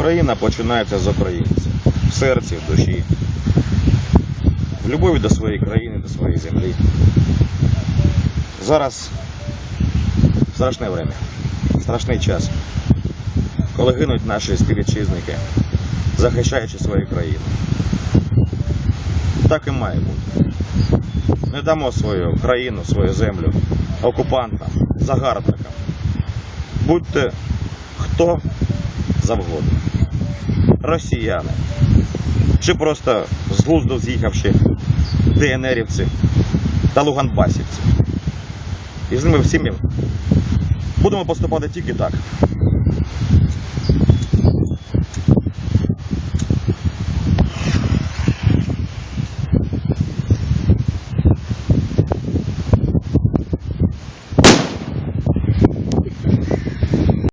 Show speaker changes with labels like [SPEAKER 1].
[SPEAKER 1] Україна починається з українців. В серці, в душі. В любові до своєї країни, до своєї землі. Зараз страшне время, страшний час, коли гинуть наші співвітчизники, захищаючи свою країну. Так і має бути. Не дамо свою країну, свою землю окупантам, загарбникам. Будьте хто завгодно. Росіяни. Чи просто з глузду з'їхавши ДНРівці та Луганбасівці. І з ними всіми будемо поступати тільки так.